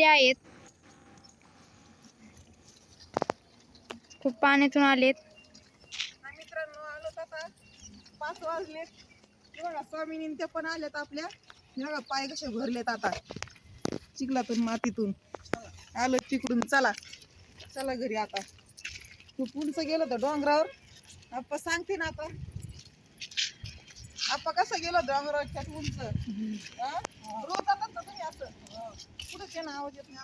आलेले आहेत. खूप पाण्यातून आलेत. मित्रांनो आलो आता. पाच वाजले हे बघा स्वामिनी ते पण आलेत आपल्या. बघा पाय कसे भरलेत आता. चिखलातून मातीतून. आलो तिकडून. चला. चला घरी आता. खूप उंच गेलो तर डोंगरावर? आप्पा सांगते ना आता. आप्पा कसं गेलो डोंगरावर त्यात उंच? रोज ना तुम्ही असं. ते आवाज येत नाही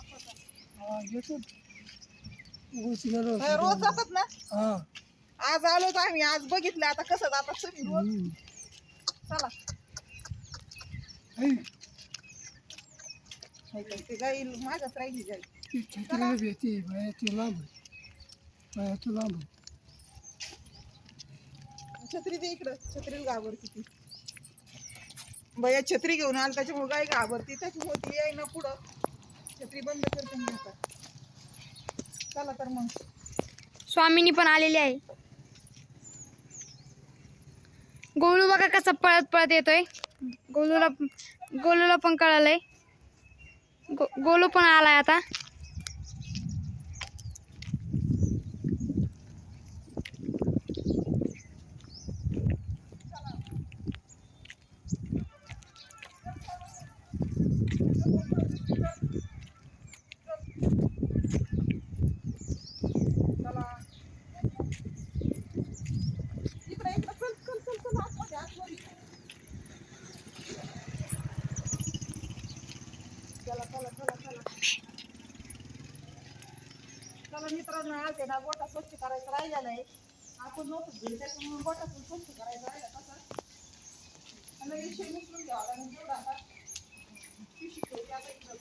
रोज जातात ना? आज आलो तर आम्ही आज बघितलं आता कसं जातात तुम्ही रोज? चला. ते गाई राहिली गाई छत्री दे इकडं छत्रीला घाबरती ती. बया छत्री घेऊन आल त्याच्यामुळे गाय घाबरती त्याच्यामुळे ती आहे ना पुढं. छत्री बंद करते मी आता चला तर मग. स्वामिनी पण आलेली आहे. गोलू बघा कसा पळत पळत येतोय. गोलूला गोलूला पण कळालंय. गो गोलू पण आलाय आता चला इकडे इकडे चल चल चल चल आतमध्ये आतमध्ये चला चला चला चला चला मित्रांनो आज ना गोटा स्वच्छ करायचं राहिलेलं आहे. आपण नव्हतं घरी त्याच्यामुळे पण स्वच्छ करायचं राहिला कसं आणि विषय घ्यावा लागेल जेवढा आता. पिशवी ठेवते आता इकडं.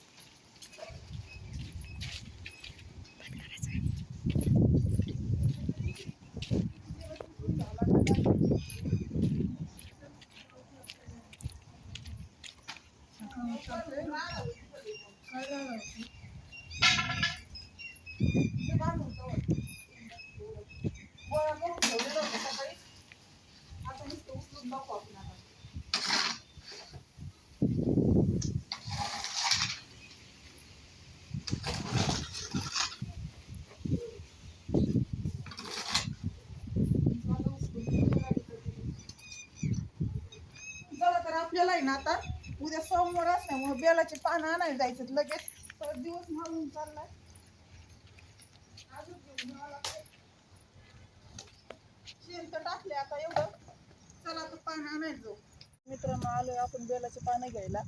आपल्याला आहे ना आता उद्या सोमवार असल्यामुळे बेलाचे पानं आणायला जायचं लगेच. दिवस मारून चाललाय. अजून टाकले आता एवढं. चला आता आणायला जाऊ. मित्रांनो आलोय आपण बेलाचे पानं घ्यायला.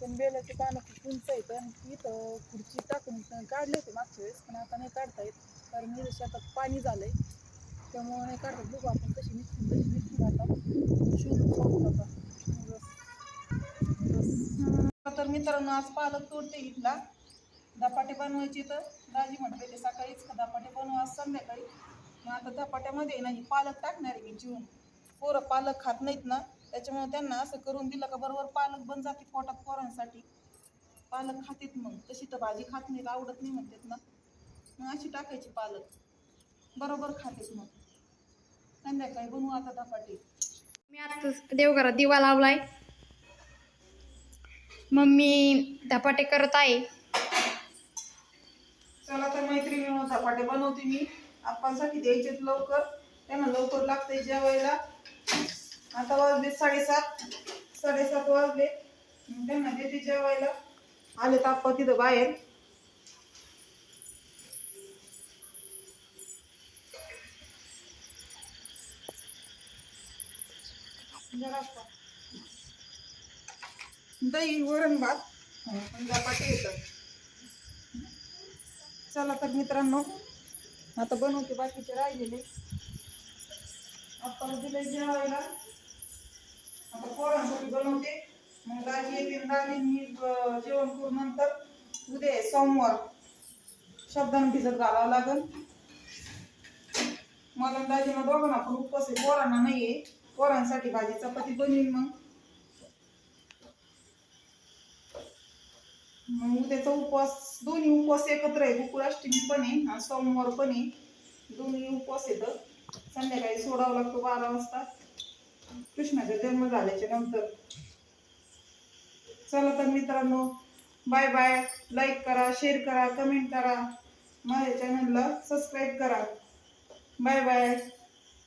पण बेलाचे पानं खूप उंच आहेत आणि इथं खुर्ची टाकून काढले होते मागच्या वेळेस पण आता नाही काढता येत कारण मी शेतात पाणी झालंय त्यामुळे नाही काढत. बघू आपण कशी निघतील कशी निघतील आता. शोधून आता. तर मित्रांनो आज पालक तोडते इथला. धपाटे बनवायचे तर दाजी म्हटले ते सकाळीच का धपाटे बनवा आज संध्याकाळी. मग आता धपाट्यामध्ये ना ही पालक टाकणार आहे मी जीवन. पोरं पालक खात नाहीत ना त्याच्यामुळे त्यांना असं करून दिलं का बरोबर पालक बन जाते पोटात पोरांसाठी. पालक खातेत मग तशी तर भाजी खात नाहीत आवडत नाही म्हणतात ना. मग अशी टाकायची पालक. बरोबर खातेत मग. संध्याकाळी बनवू आता धपाटे. मी आता देवघरात दिवा लावलाय. मम्मी धपाटे करत आहे. चला तर मैत्रिणी धपाटे बनवते मी. आपणसाठी द्यायचेत लवकर. त्यांना लवकर लागतंय जेवायला. आता वाजले साडेसात. साडेसात वाजले. त्यांना देते जेवायला. आले तर आप्पा तिथं बाहेर. दही वरण भात. धपाटे येतात. चला तर मित्रांनो आता बनवते बाकीचे राहिलेले. आपण दिले जेवायला आता पोरांसाठी बनवते. मग दाजी येतील दाजी मी जेवण करून नंतर. उद्या सोमवार. शब्दानं भिजत घालावं लागल. मला दाजीना दोघांना पण उपवास आहे. पोरांना नाही आहे पोरांसाठी भाजी चपाती बनवीन मग. मग उद्याचा उपवास दोन्ही उपवास एकत्र आहे गोकुळाष्टमी पण आहे आणि सोमवार पण आहे. दोन्ही उपवास येतं संध्याकाळी सोडावं लागतो बारा वाजता. कृष्णाचा जन्म झाल्याच्यानंतर. चला तर मित्रांनो बाय बाय लाईक करा शेअर करा कमेंट करा. माझ्या चॅनलला सबस्क्राईब करा. Bye bye